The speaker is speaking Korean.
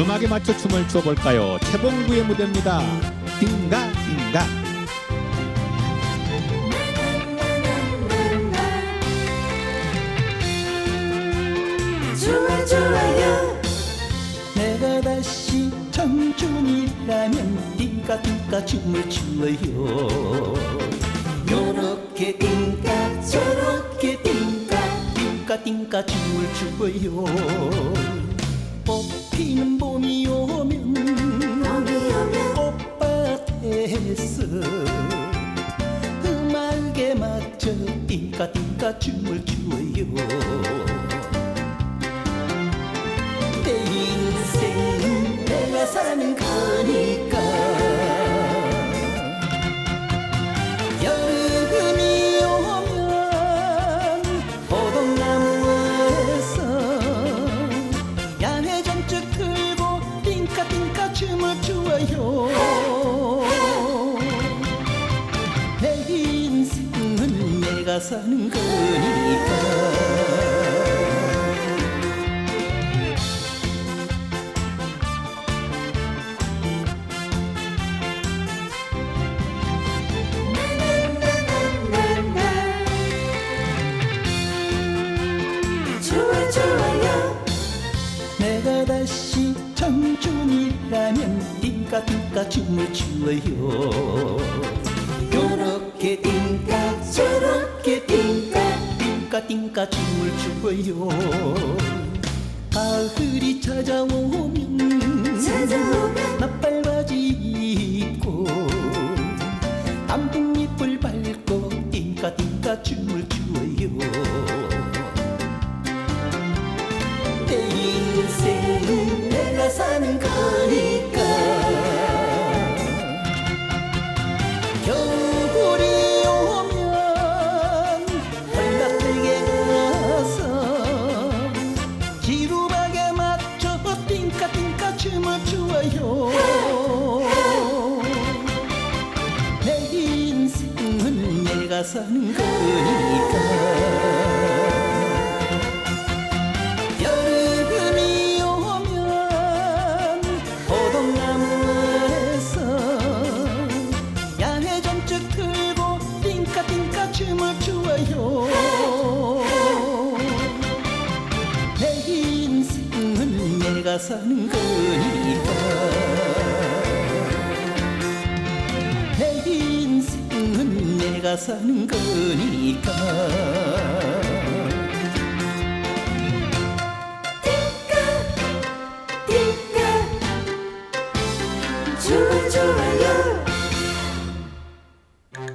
음악에 맞춰 춤을 춰볼까요? 최봉구의 무대입니다. 띵가 띵가. 좋아 좋아요 내가 다시 청춘이라면 띵까 띵까 춤을 추어요 요렇게 띵까 저렇게 띵까 띵까 띵까 춤을 추어요 꽃피는 봄 꽃밭에서 음악에 맞춰 띵까 띵까 춤을 추어요. 내 인생은 내가 사는 거니까. 여름이 오면 포동나무에서 야외 전축 들고 띵까띵까 춤을 추어요 내가 사는 거니까. 좋아 좋아요. 내가 다시 청춘이라면 띵까띵까 춤을 추어요 띵까띵까 춤을 추어요. 가을이 찾아오면 찾아오면 나팔바지 입고 단풍잎을 밟고 띵까띵까 춤을 추어요 사는 거니까. 여름이 오면 포동나무에서 야외 전축 들고 띵까띵까 춤을 추어요. 내 인생은 내가 사는 거니까 내가 사는 거니까 띵까 좋아 좋아요